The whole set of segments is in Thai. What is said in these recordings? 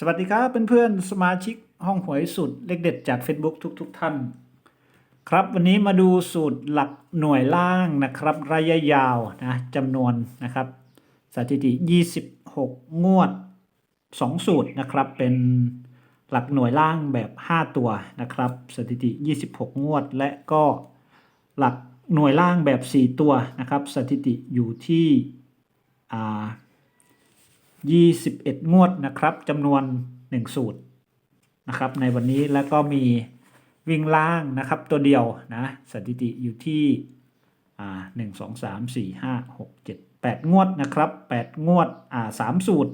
สวัสดีครับเพื่อนๆสมาชิกห้องหวยสูตรเลขเด็ดจาก Facebook ทุกๆทท่าน ครับวันนี้มาดูสูตรหลักหน่วยล่างนะครับ ระยะยาวนะจำนวนนะครับ สถิติ 26 งวด 2 สูตรนะครับ เป็นหลักหน่วยล่างแบบ 5 ตัวนะครับ สถิติ 26 งวด และก็หลักหน่วยล่างแบบ 4 ตัวนะครับ สถิติอยู่ที่อ่า 21 งวดนะครับจำนวน 1 สูตรนะครับในวันนี้แล้วก็มีวิ่งล่างนะครับตัวเดียวนะสถิติอยู่ที่หนึ่งสองสามสี่ห้าหกเจ็ดแปดงวดนะครับแปดงวดอ่าสามสูตร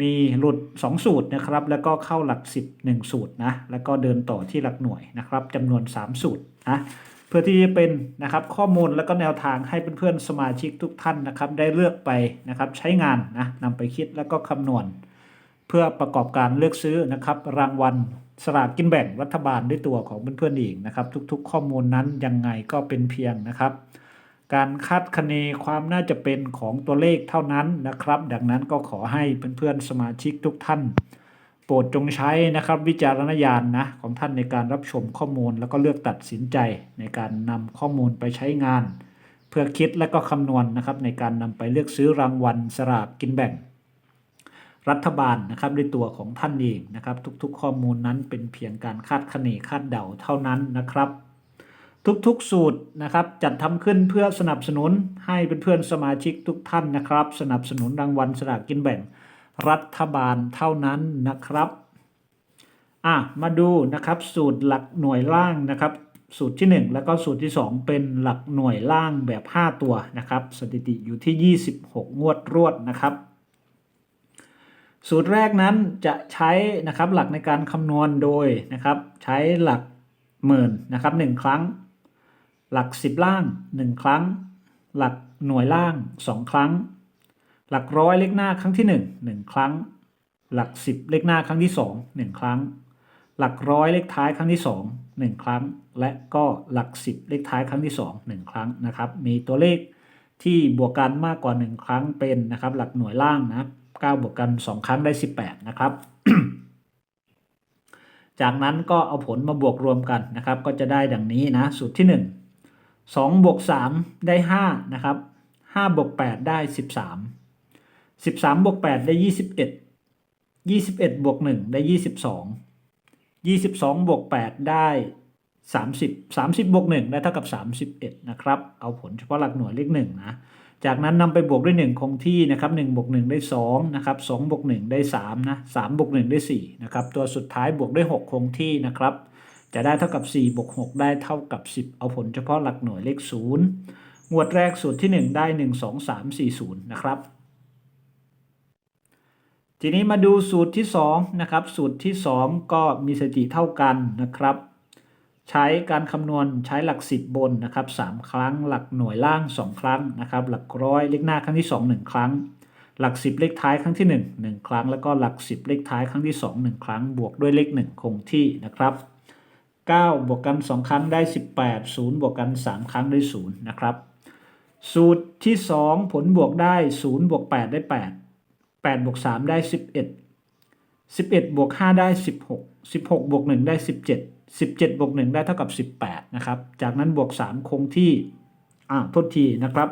มีหลุด2สูตรนะครับแล้วก็เข้าหลัก10 1สูตรนะแล้วก็เดินต่อที่หลักหน่วยนะครับจำนวน3สูตรนะ พื่อที่จะเป็นนะครับข้อมูลแล้วก็แนวทางให้เพื่อนๆสมาชิกทุกท่านนะครับ ได้เลือกไปนะครับใช้งานนะนำไปคิดแล้วก็คำนวณ เพื่อประกอบการเลือกซื้อนะครับ รางวัลสลากกินแบ่งรัฐบาลด้วยตัวของเพื่อนๆเองนะครับ ทุกๆ ข้อมูลนั้นยังไงก็เป็นเพียงนะครับ การคาดคะเนความน่าจะเป็นของตัวเลขเท่านั้นนะครับ ดังนั้นก็ขอให้เพื่อนๆสมาชิกทุกท่าน โปรดจงใช้นะครับวิจารณญาณนะของท่านในการรับชมข้อมูล แล้วก็เลือกตัดสินใจในการนำข้อมูลไปใช้งาน เพื่อคิดและก็คำนวณนะครับในการนำไปเลือกซื้อรางวัลสลากกินแบ่ง รัฐบาลนะครับด้วยตัวของท่านเองนะครับ ทุกๆ ข้อมูลนั้นเป็นเพียงการคาดคะเนคาดเดาเท่านั้นนะครับ ทุกๆสูตรนะครับจัดทำขึ้นเพื่อสนับสนุนให้เพื่อนๆสมาชิกทุกท่านนะครับ สนับสนุนรางวัลสลากกินแบ่ง รัฐบาลเท่านั้นนะครับอะมาดูนะครับสูตรหลักหน่วยล่างนะครับ สูตรที่ 1 แล้วก็สูตรที่ 2 เป็นหลักหน่วยล่างแบบ 5 ตัวนะครับ สถิติอยู่ที่ 26 งวดรวดนะครับ สูตรแรกนั้นจะใช้นะครับหลักในการคำนวณโดยนะครับ ใช้หลักหมื่นนะครับ 1 ครั้ง หลัก 10 ล่าง 1 ครั้ง หลักหน่วยล่าง 2 ครั้ง หลักร้อยเลขหน้าครั้งที่1 1ครั้ง หลัก 10 เลขหน้าครั้งที่ 2 1 ครั้ง หลักร้อยเลขท้ายครั้งที่ 2 1 ครั้ง และก็หลัก 10 เลขท้ายครั้งที่ 2 1 ครั้งนะครับ มีตัวเลขที่บวกกันมากกว่า 1 ครั้งเป็นนะครับ หลักหน่วยล่างนะ9บวกกัน 2 ครั้งได้ 18 นะครับ จากนั้นก็เอาผลมาบวกรวมกันนะครับ ก็จะได้ดังนี้นะสูตรที่ 1 2บวก3ได้5นะครับ5บวก8ได้ 13 13บวก8ได้21 21บวก1ได้22 22บวก8ได้30 30บวก1ได้เท่ากับ31นะครับ เอาผลเฉพาะหลักหน่วยเลข1นะ จากนั้นนำไปบวกด้วย1คงที่นะครับ1บวก1ได้2นะครับ2บวก1ได้3นะ3บวก1ได้4นะครับตัวสุดท้ายบวกด้วย6คงที่นะครับจะได้เท่ากับ 4 บวก 6 ได้เท่ากับ 10 เอาผลเฉพาะหลักหน่วยเลข 0 งวดแรกสูตรที่ 1 ได้ 1 2 3 4 0 นะครับ ทีนี้มาดูสูตรที่2นะครับ สูตรที่ 2 ก็มีสถิติเท่ากันนะครับ ใช้การคำนวณใช้หลัก 10 บนนะครับ 3 ครั้ง หลักหน่วยล่าง 2 ครั้งนะครับ หลักร้อยเลขหน้าครั้งที่ 2 1 ครั้ง หลัก 10 เลขท้ายครั้งที่ 1 1 ครั้ง แล้วก็หลัก 10 เลขท้ายครั้งที่ 2 1 ครั้ง บวกด้วยเลข 1 คงที่นะครับ9บวกกัน 2 ครั้งได้ 18 0 บวกกัน 3 ครั้งได้0นะครับ สูตรที่ 2 ผลบวกได้ 0 บวก 8 ได้ 8 8บวก3ได้ 11 11บวก5ได้ 16 16บวก1ได้ 17 17บวก1ได้เท่ากับ 18นะครับ จากนั้นบวก 3 คงที่ อ่าโทษทีนะครับ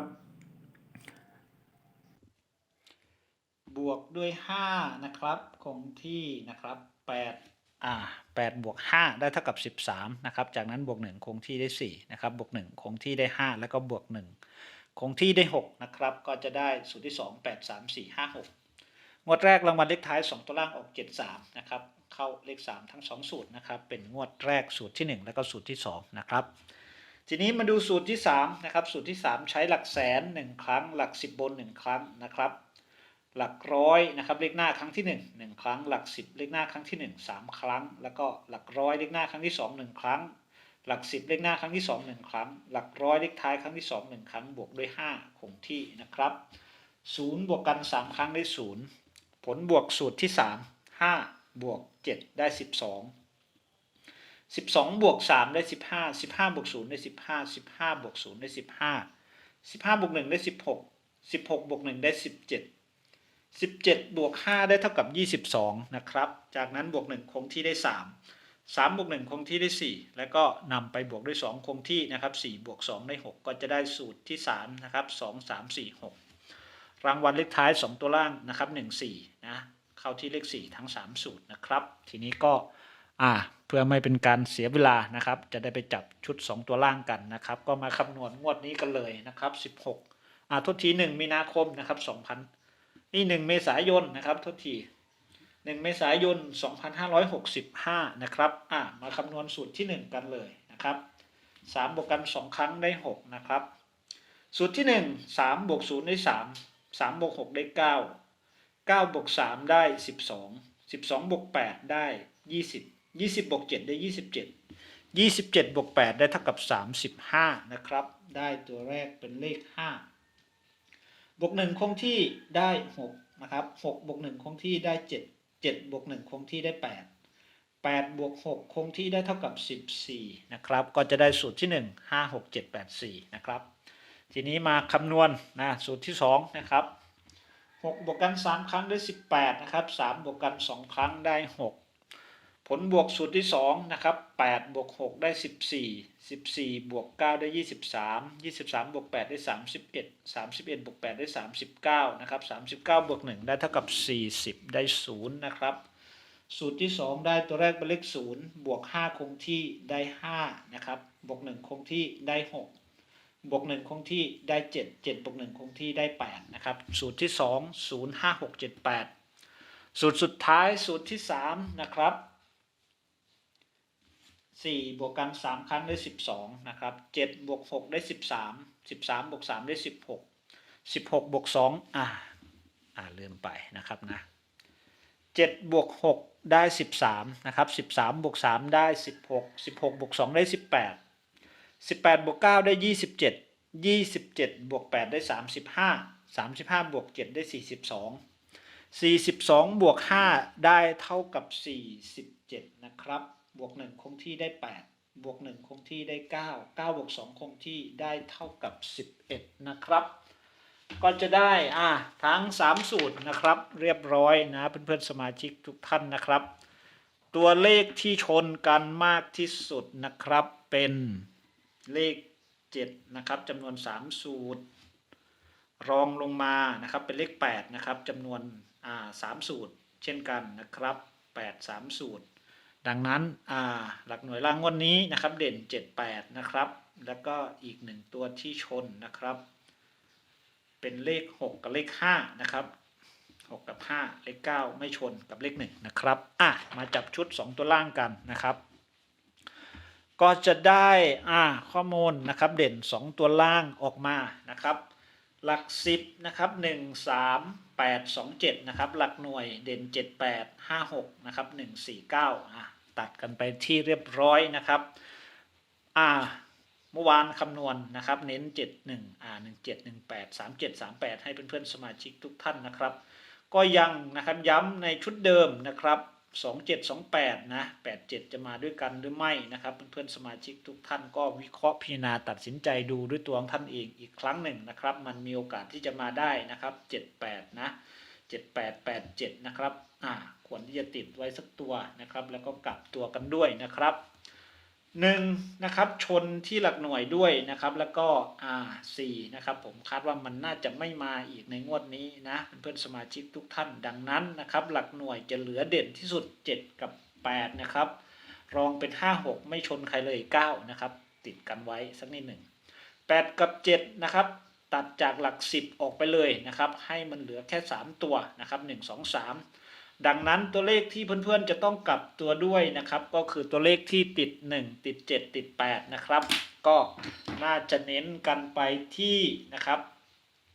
บวกด้วย 5 นะครับ คงที่นะครับ 8 อ่า8บวก5ได้เท่ากับ 13นะครับ จากนั้นบวก 1 คงที่ได้ 4 นะครับ บวก 1 คงที่ได้ 5 แล้วก็บวก 1 คงที่ได้ 6 นะครับ ก็จะได้สูตรที่ 2 8 3 4 5 6 งวดแรกรางวัลเลขท้าย 2 ตัวล่างออก 73 นะครับ เข้าเลข 3 ทั้ง 2 สูตรนะครับ เป็นงวดแรกสูตรที่ 1 แล้วก็สูตรที่ 2 นะครับ ทีนี้มาดูสูตรที่ 3 นะครับ สูตรที่ 3 ใช้หลักแสน 1 ครั้ง หลัก 10 บน 1 ครั้งนะครับ หลักร้อยนะครับ เลขหน้าครั้งที่ 1 1 ครั้ง หลัก 10 เลขหน้าครั้งที่ 1 3 ครั้ง แล้วก็หลักร้อยเลขหน้าครั้งที่ 2 1 ครั้ง หลัก 10 เลขหน้าครั้งที่ 2 1 ครั้ง หลักร้อยเลขท้ายครั้งที่ 2 1 ครั้ง บวกด้วย 5 คงที่นะครับ0บวกกัน 3 ครั้งได้0 ผลบวกสูตรที่ 3 5บวก7ได้ 12 12 บวก 3 ได้ 15 15 บวก 0 ได้ 15 15 บวก 0 ได้ 15 15 บวก 1 ได้ 16 16 บวก 1 ได้ 17 17 บวก 5 ได้เท่ากับ 22 นะครับ จากนั้นบวก 1 คงที่ได้ 3 3บวก1คงที่ได้ 4 แล้วก็นำไปบวกด้วย 2 คงที่นะครับ4บวก2ได้ 6 ก็จะได้สูตรที่ 3 นะครับ 2 3 4 6 รางวัลเลขท้าย 2 ตัวล่างนะครับ1 4นะเข้าที่เลข 4 ทั้ง 3 สูตรนะครับ ทีนี้ก็อ่าเพื่อไม่เป็นการเสียเวลานะครับ จะได้ไปจับชุด 2 ตัวล่างกันนะครับ ก็มาคำนวณงวดนี้กันเลยนะครับ 16อ่าทษที 1 มีนาคมนะครับ2,000นี่1เมษายนนะครับทษที 1 เมษายน 2565 นะครับอ่ามาคำนวณสูตรที่ 1 กันเลยนะครับ3บวกกัน 2 ครั้งได้ 6 นะครับ สูตรที่ 1 3บวก0ได้ 3 3บวก6ได้9 9บวก3ได้12 12บวก8ได้20 20บวก7ได้27 27บวก8ได้เท่ากับ35นะครับ ได้ตัวแรกเป็นเลข5บวก1คงที่ได้6นะครับ6บวก1คงที่ได้7 7บวก1คงที่ได้8 8บวก6คงที่ได้เท่ากับ14นะครับ ก็จะได้สูตรที่1 5 6 7 8 4นะครับ ทีนี้มาคำนวณนะสูตรที่2นะครับ6บวกกัน3 ครั้งได้ 18นะครับ3บวกกัน 2 ครั้งได้ 6 ผลบวกสูตรที่2นะครับ8บวก6ได้ 14 14บวก9ได้ 23 23บวก8ได้ 31 31บวก8ได้ 39นะครับ39บวก1ได้เท่ากับ 40 ได้0นะครับสูตรที่ 2 ได้ตัวแรกเป็นเลข0บวก5คงที่ได้5นะครับบวก1คงที่ได้ 6 บวกหนึ่งคงที่ได้เจ็ดเจ็ดบวกหนึ่งคงที่ได้แปดนะครับ สูตรที่สองศูนย์ห้าหกเจ็ดแปดสูตรสุดท้ายสูตรที่สามนะครับสี่บวกกันสามครั้งได้สิบสองนะครับเจ็ดบวกหกได้สิบสามสิบสามบวกสามได้สิบหกสิบหกบวกสองอ่าอ่าลืมไปนะครับนะเจ็ดบวกหกได้สิบสามนะครับสิบสามบวกสามได้สิบหกสิบหกบวกสองได้สิบแปด 18บวก9ได้ 27 27บวก8ได้ 35 35บวก7ได้ 42 42บวก5ได้เท่ากับ 47 นะครับ บวก 1 คงที่ได้ 8 บวก 1 คงที่ได้ 9 9บวก2 คงที่ได้เท่ากับ 11 นะครับ ก็จะได้อ่าทั้ง 3 สูตรนะครับ เรียบร้อยนะเพื่อนๆสมาชิกทุกท่านนะครับ ตัวเลขที่ชนกันมากที่สุดนะครับเป็น เลข 7 นะครับจำนวน 3 สูตร รองลงมานะครับเป็นเลข 8 นะครับจำนวนอ่าสามสูตร เช่นกันนะครับ 8 3 สูตร ดังนั้นอ่าหลักหน่วยล่างงวันนี้นะครับเด่น 7 8 นะครับ แล้วก็อีกหนึ่งตัวที่ชนนะครับ เป็นเลข 6 กับเลข 5 นะครับ6กับ 5 เลข 9 ไม่ชนกับเลข 1 นะครับ อะ มาจับชุด 2 ตัวล่างกันนะครับ ก็จะได้อ่าข้อมูลนะครับเด่น 2 ตัวล่างออกมานะครับ หลัก 10นะครับ1 3 8 2 7นะครับหลักหน่วยเด่น 7 8 5 6นะครับ1 4 9อะตัดกันไปที่เรียบร้อยนะครับอ่าเมื่อวานคำนวณนะครับเน้น 7 1อ่า1 7 1 8 3 7 3 8 ให้เพื่อนๆสมาชิกทุกท่านนะครับ ก็ยังนะครับย้ำในชุดเดิมนะครับ 2728นะ87 จะมาด้วยกันหรือไม่นะครับเพื่อนๆสมาชิกทุกท่านก็วิเคราะห์พิจารณาตัดสินใจดูด้วยตัวของท่านเองอีกครั้งหนึ่งนะครับ มันมีโอกาสที่จะมาได้นะครับ 78 นะ 7887 นะครับอ่าควรที่จะติดไว้สักตัวนะครับ แล้วก็กลับตัวกันด้วยนะครับ หนึ่งนะครับชนที่หลักหน่วยด้วยนะครับแล้วก็อ่าสี่นะครับผมคาดว่ามันน่าจะไม่มาอีกในงวดนี้นะเพื่อนสมาชิกทุกท่านดังนั้นนะครับหลักหน่วยจะเหลือเด่นที่สุด 7 กับ 8 นะครับ รองเป็น 5 6 ไม่ชนใครเลย9นะครับติดกันไว้สักนิดหนึ่ง8 กับ 7 นะครับ ตัดจากหลัก 10 ออกไปเลยนะครับให้มันเหลือแค่ 3 ตัวนะครับ 1 2 3 ดังนั้นตัวเลขที่เพื่อนๆจะต้องกลับตัวด้วยนะครับ ก็คือตัวเลขที่ติด 1 ติด 7 ติด 8 นะครับ ก็น่าจะเน้นกันไปที่นะครับ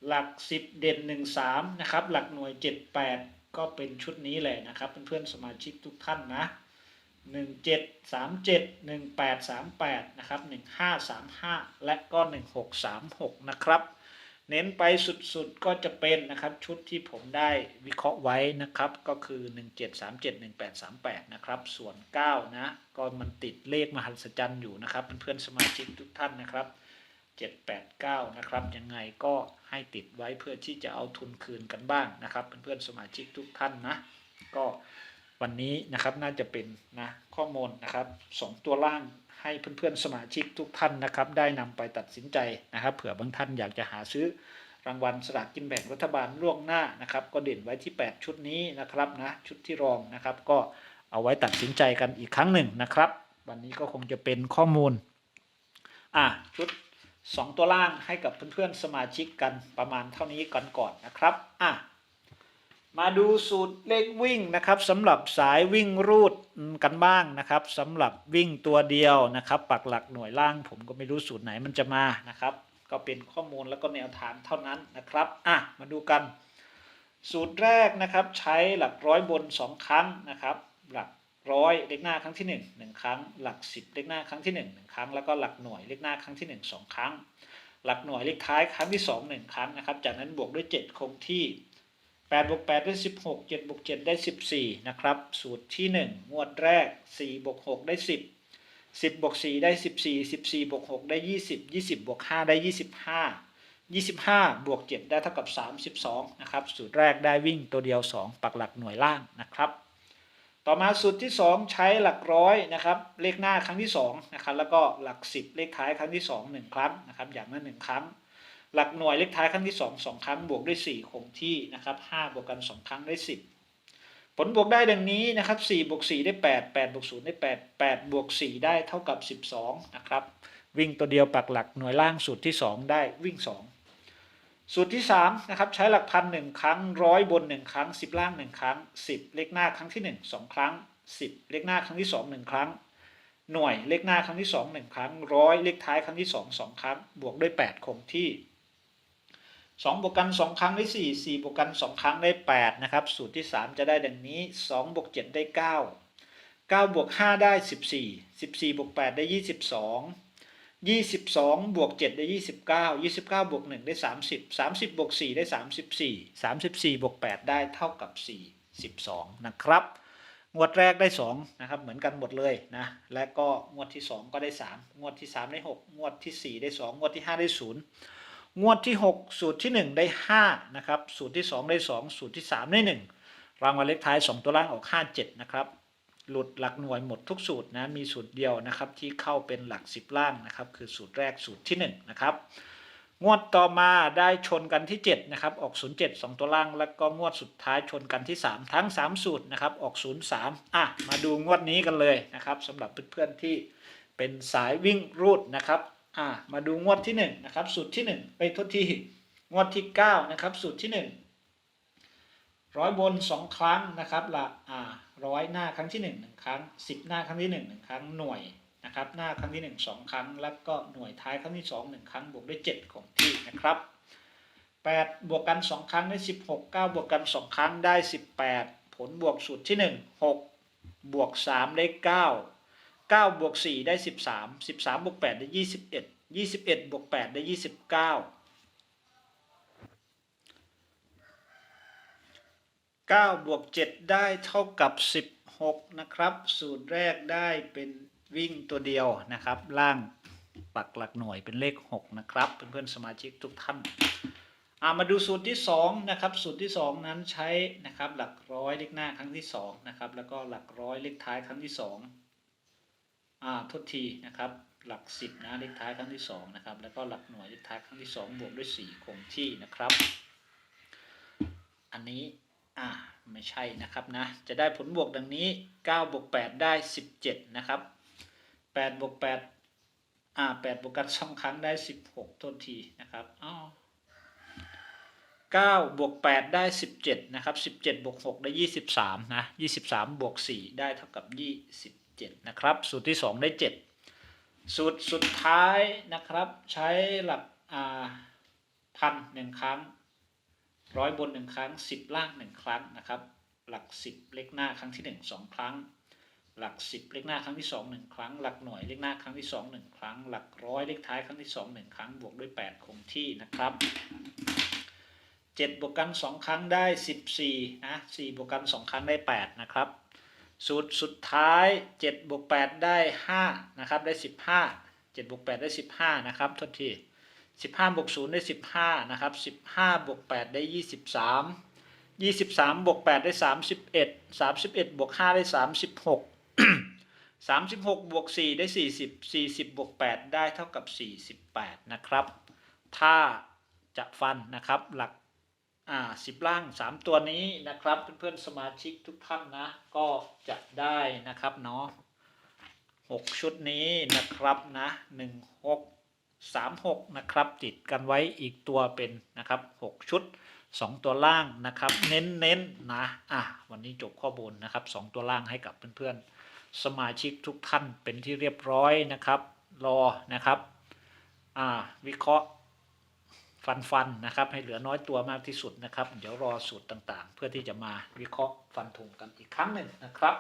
หลัก 10 เด่น 1 3 นะครับ หลักหน่วย 7 8 ก็เป็นชุดนี้แหละนะครับเพื่อนๆสมาชิกทุกท่านนะ 1 7 3 7 1 8 3 8 นะครับ 1 5 3 5 และก็ 1 6 3 6 นะครับ เน้นไปสุดๆก็จะเป็นนะครับชุดที่ผมได้วิเคราะห์ไว้นะครับก็คือ 17371838 นะครับส่วน 9 นะ ก็มันติดเลขมหัศจรรย์อยู่นะครับเพื่อนๆสมาชิกทุกท่านนะครับ 7 8 9 นะครับยังไงก็ให้ติดไว้เพื่อที่จะเอาทุนคืนกันบ้างนะครับเพื่อนๆสมาชิกทุกท่านนะ ก็ วันนี้นะครับน่าจะเป็นนะข้อมูลนะครับสองตัวล่างให้เพื่อนๆสมาชิกทุกท่านนะครับ ได้นำไปตัดสินใจนะครับ เผื่อบางท่านอยากจะหาซื้อรางวัลสลากกินแบ่งรัฐบาลล่วงหน้านะครับ ก็เด่นไว้ที่ 8 ชุดนี้นะครับนะชุดที่รองนะครับ ก็เอาไว้ตัดสินใจกันอีกครั้งหนึ่งนะครับ วันนี้ก็คงจะเป็นข้อมูลอะชุด 2 ตัวล่างให้กับเพื่อนๆสมาชิกกันประมาณเท่านี้ก่อนก่อนนะครับอะ มาดูสูตรเลขวิ่งนะครับสำหรับสายวิ่งรูดกันบ้างนะครับสำหรับวิ่งตัวเดียวนะครับปักหลักหน่วยล่าง ผมก็ไม่รู้สูตรไหนมันจะมานะครับ ก็เป็นข้อมูลแล้วก็แนวทางเท่านั้นนะครับอะมาดูกัน สูตรแรกนะครับใช้หลักร้อยบน 2 ครั้งนะครับ หลักร้อยเลขหน้าครั้งที่1 1 ครั้ง หลัก 10 เลขหน้าครั้งที่1 1 ครั้งแล้วก็หลักหน่วยเลขหน้าครั้งที่ 1 2 ครั้ง หลักหน่วยเลขท้ายครั้งที่ 2 1 ครั้งนะครับ จากนั้นบวกด้วย 7 คงที่ 8บวก8ได้ 16 7บวก7ได้ 14 นะครับ สูตรที่ 1 งวดแรก 4 บวก 6 ได้ 10 10 บวก 4 ได้ 14 14 บวก 6 ได้ 20 20 บวก 5 ได้ 25 25 บวก 7 ได้เท่ากับ 32 นะครับ สูตรแรกได้วิ่งตัวเดียว 2 ปักหลักหน่วยล่างนะครับ ต่อมาสูตรที่ 2 ใช้หลักร้อยนะครับ เลขหน้าครั้งที่2นะครับ แล้วก็หลัก 10 เลขท้ายครั้งที่ 2 1 ครั้งนะครับ อย่างละ1ครั้ง หลักหน่วยเลขท้ายครั้งที่ 2 2 ครั้งบวกด้วย 4 คงที่นะครับ5บวกกัน 2 ครั้งได้ 10 ผลบวกได้ดังนี้นะครับ4บวก4ได้ 8 8บวก0ได้ 8 8บวก4ได้เท่ากับ 12 นะครับ วิ่งตัวเดียวปักหลักหน่วยล่างสูตรที่ 2 ได้วิ่ง 2 สูตรที่3นะครับใช้หลักพันหนึ่งครั้งร้อยบน 1 ครั้ง 10 ล่าง 1 ครั้ง 10 เลขหน้าครั้งที่ 1 2 ครั้ง 10 เลขหน้าครั้งที่ 2 1 ครั้งหน่วยเลขหน้าครั้งที่ 2 1 ครั้งร้อยเลขท้ายครั้งที่ 2 2 ครั้ง บวกด้วย 8 คงที่ 2บวกกัน2ครั้งได้4 4บวกกัน2ครั้งได้8นะครับ สูตรที่3จะได้ดังนี้2บวก7ได้9 9บวก5ได้14 14บวก8ได้22 22บวก7ได้29 29บวก1ได้30 30บวก4ได้34 34บวก8ได้เท่ากับ4 12นะครับ งวดแรกได้2นะครับเหมือนกันหมดเลยนะ และก็งวดที่2ก็ได้3งวดที่3ได้6งวดที่4ได้2งวดที่5ได้0 งวดที่ 6 สูตรที่ 1 ได้ 5 นะครับ สูตรที่ 2 ได้ 2 สูตรที่ 3 ได้ 1 รางวัลเลขท้าย 2 ตัวล่างออก 57 นะครับ หลุดหลักหน่วยหมดทุกสูตรนะ มีสูตรเดียวนะครับที่เข้าเป็นหลัก 10 ล่างนะครับ คือสูตรแรกสูตรที่ 1 นะครับ งวดต่อมาได้ชนกันที่ 7 นะครับ ออก 07 2 ตัวล่าง แล้วก็งวดสุดท้ายชนกันที่ 3 ทั้ง 3 สูตรนะครับ ออก 03 อะ มาดูงวดนี้กันเลยนะครับสำหรับเพื่อนๆที่เป็นสายวิ่งรูดนะครับ อะมาดูงวดที่1นะครับสูตรที่ 1 ไปทษที่งวดที่9นะครับสูตรที่ 1 ร้อยบน 2 ครั้งนะครับละอ่าร้อยหน้าครั้งที่ 1 1 ครั้ง 10 หน้าครั้งที่ 1 1 ครั้งหน่วยนะครับหน้าครั้งที่ 1 2 ครั้ง แล้วก็หน่วยท้ายครั้งที่ 2 1 ครั้งบวกด้วย 7 ของที่นะครับ8บวกกัน 2 ครั้งได้ 16 9 บวกกัน 2 ครั้งได้ 18 ผลบวกสูตรที่ 1 6 บวก 3 ได้ 9 9บวก4ได้ 13 13บวก8ได้ 21 21บวก8ได้ 29 9บวก7ได้เท่ากับ 16 นะครับ สูตรแรกได้เป็นวิ่งตัวเดียวนะครับ ล่างปักหลักหน่วยเป็นเลข 6 นะครับเพื่อนๆสมาชิกทุกท่านอามาดูสูตรที่2นะครับสูตรที่ 2 นั้นใช้นะครับหลักร้อยเลขหน้าครั้งที่2นะครับแล้วก็หลักร้อยเลขท้ายครั้งที่ 2 อ่าทษทีนะครับหลัก 10นะเลขท้ายครั้งที่2นะครับแล้วก็หลักหน่วยเลขท้ายครั้งที่ 2 บวกด้วย 4 คงที่นะครับ อันนี้อ่าไม่ใช่นะครับนะจะได้ผลบวกดังนี้9บวก8ได้ 17 นะครับ8บวก8อ่า8บวกกันสองครั้งได้ 16ทษทีนะครับอ้าว9บวก8ได้ 17 นะครับ 17บวก6ได้ 23 นะ 23บวก4ได้เท่ากับ 7 นะครับ สูตรที่ 2 ได้ 7 สูตรสุดท้ายนะครับใช้หลักพันหนึ่งครั้งร้อยบนหนึ่งครั้งสิบล่างหนึ่งครั้งนะครับ หลักสิบเลขหน้าครั้งที่หนึ่งสองครั้ง หลักสิบเลขหน้าครั้งที่สองหนึ่งครั้ง หลักหน่วยเลขหน้าครั้งที่สองหนึ่งครั้ง หลักร้อยเลขท้ายครั้งที่สองหนึ่งครั้ง บวกด้วยแปดคงที่นะครับเจ็ดบวกกันสองครั้งได้สิบสี่นะสี่บวกกันสองครั้งได้แปดนะครับ สูตรสุดท้ายเจ็ดบวกแปดได้ห้านะครับได้สิบห้าเจ็ดบวกแปดได้สิบห้านะครับทษทีสิบห้าบวกศูนย์ได้สิบห้านะครับสิบห้าบวกแปดได้ยี่สิบสามยี่สิบสามบวกแปดได้สามสิบเอ็ดสามสิบเอ็ดบวกห้าได้สามสิบหกสามสิบหกบวกสี่ได้สี่สิบสี่สิบบวกแปดได้เท่ากับสี่สิบแปดนะครับ ถ้าจะฟันนะครับหลัก อ่าสิบล่างสามตัวนี้นะครับ เพื่อนๆสมาชิกทุกท่านนะ ก็จะได้นะครับเนาะหกชุดนี้นะครับนะหนึ่งหกสามหกนะครับ ติดกันไว้อีกตัวเป็นนะครับหกชุดสองตัวล่างนะครับ เน้นๆนะอะวันนี้จบข้อมูลนะครับสองตัวล่างให้กับเพื่อนๆ สมาชิกทุกท่านเป็นที่เรียบร้อยนะครับ รอนะครับ อ่า วิเคราะห์ ฟันฟันนะครับให้เหลือน้อยตัวมากที่สุดนะครับ เดี๋ยวรอสูตรต่างๆ เพื่อที่จะมาวิเคราะห์ฟันธงกันอีกครั้งหนึ่งนะครับ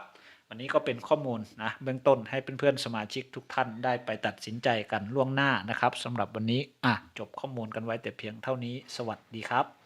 วันนี้ก็เป็นข้อมูลนะเบื้องต้นให้เพื่อนๆสมาชิกทุกท่านได้ไปตัดสินใจกันล่วงหน้านะครับสำหรับวันนี้อะจบข้อมูลกันไว้แต่เพียงเท่านี้ สวัสดีครับ